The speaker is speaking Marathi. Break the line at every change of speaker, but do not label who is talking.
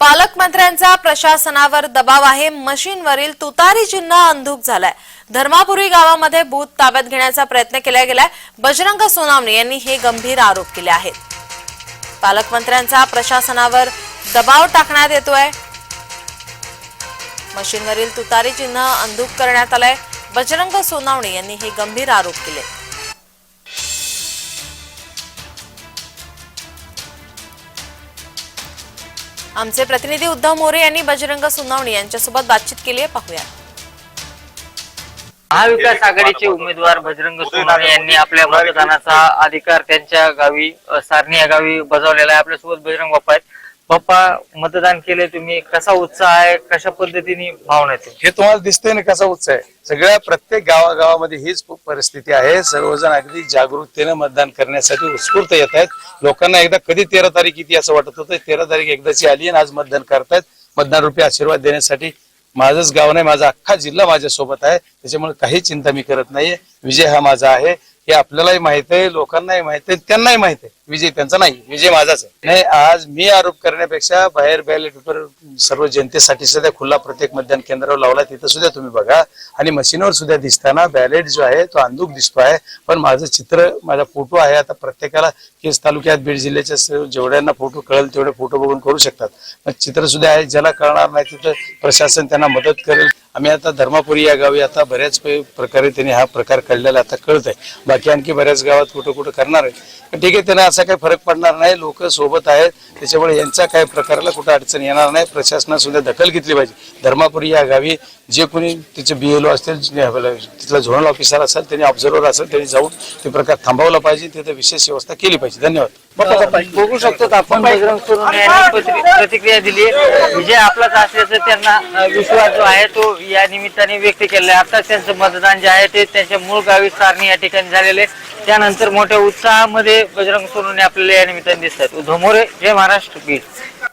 पालकमंत्र्यांचा प्रशासनावर दबाव आहे. मशीनवरील तुतारी चिन्ह अंधुक झालाय. धर्मापुरी गावामध्ये भूत ताब्यात घेण्याचा प्रयत्न केला गेलाय. बजरंग सोनावणे यांनी हे गंभीर आरोप केले आहेत. पालकमंत्र्यांचा प्रशासनावर दबाव टाकण्यात येतोय. मशीनवरील तुतारी चिन्ह अंधुक करण्यात आलंय. बजरंग सोनावणे यांनी हे गंभीर आरोप केले. आमचे प्रतिनिधी उद्धव मोरे यांनी बजरंग सोनावणे यांच्यासोबत बातचीत केली आहे. पाहूया.
महाविकास आघाडीचे उमेदवार बजरंग सोनावणे यांनी आपल्या मतदानाचा अधिकार त्यांच्या गावी सारणी या गावी बजावलेला आहे. आपल्यासोबत बजरंग बाप्पा आहेत. बाप्पा मतदान केले तुम्ही कसा उत्साह आहे कशा पद्धतीने भावना येते
हे तुम्हाला दिसतंय ना कसा उत्साह आहे? सगळ्या प्रत्येक गावागावामध्ये हीच परिस्थिती आहे. सर्वजण अगदी जागरूकतेने मतदान करण्यासाठी उत्स्फूर्त येत आहेत. लोकांना एकदा कधी तेरा तारीख किती असं वाटत होतं? तेरा तारीख एकदाची आली आणि आज मतदान करतायत. मतदान रुपये आशीर्वाद देण्यासाठी माझंच गाव नाही माझा अख्खा जिल्हा माझ्यासोबत आहे. त्याच्यामुळे काही चिंता मी करत नाहीये. विजय हा माझा आहे. हे आपल्यालाही माहीत आहे लोकांनाही माहीत आहे त्यांनाही माहीत आहे. विजय त्यांचा नाही विजय माझाच आहे. नाही आज मी आरोप करण्यापेक्षा बाहेर बॅलेट पेपर सर्व जनतेसाठी सुद्धा खुला प्रत्येक मतदान केंद्रावर लावला तिथं सुद्धा तुम्ही बघा. आणि मशीनवर सुद्धा दिसताना बॅलेट जो आहे तो अंधुक दिसतो आहे. पण माझं चित्र माझा फोटो आहे. आता प्रत्येकाला केस तालुक्यात बीड जिल्ह्याच्या जेवढ्यांना फोटो कळेल तेवढे फोटो बघून करू शकतात. पण चित्र सुद्धा आहे ज्याला कळणार नाही तिथं प्रशासन त्यांना मदत करेल. आम्ही आता धर्मापुरी या गावी आता बऱ्याच प्रकारे त्यांनी हा प्रकार कळलेला आता कळत आहे बाकी आणखी बऱ्याच गावात कुठं कुठं करणार आहे. ठीक आहे त्यांना असा काही फरक पडणार नाही. लोक सोबत आहेत. त्याच्यामुळे यांच्या काही प्रकाराला कुठं अडचण येणार नाही. प्रशासनाने सुद्धा दखल घेतली पाहिजे. धर्मापुरी या गावी जे कोणी तिचे बी असतील ओ असतील तिथला झोनल ऑफिसर असेल त्यांनी ऑब्झर्वर असेल त्यांनी जाऊन ते प्रकार थांबवला पाहिजे. तिथं विशेष व्यवस्था केली पाहिजे. धन्यवाद.
बघू शकतो आपण बजरंग सोनवणे प्रतिक्रिया दिली. विजय आपलाच असल्याचं त्यांना विश्वास जो आहे तो या निमित्ताने व्यक्त केला आहे आता त्यांचं मतदान जे आहे ते त्यांच्या मूळ गावी सारणी या ठिकाणी झालेले. त्यानंतर मोठ्या उत्साहामध्ये बजरंग सोनवणे आपल्याला या निमित्ताने दिसतात उद्धव मोरे जय महाराष्ट्र बीड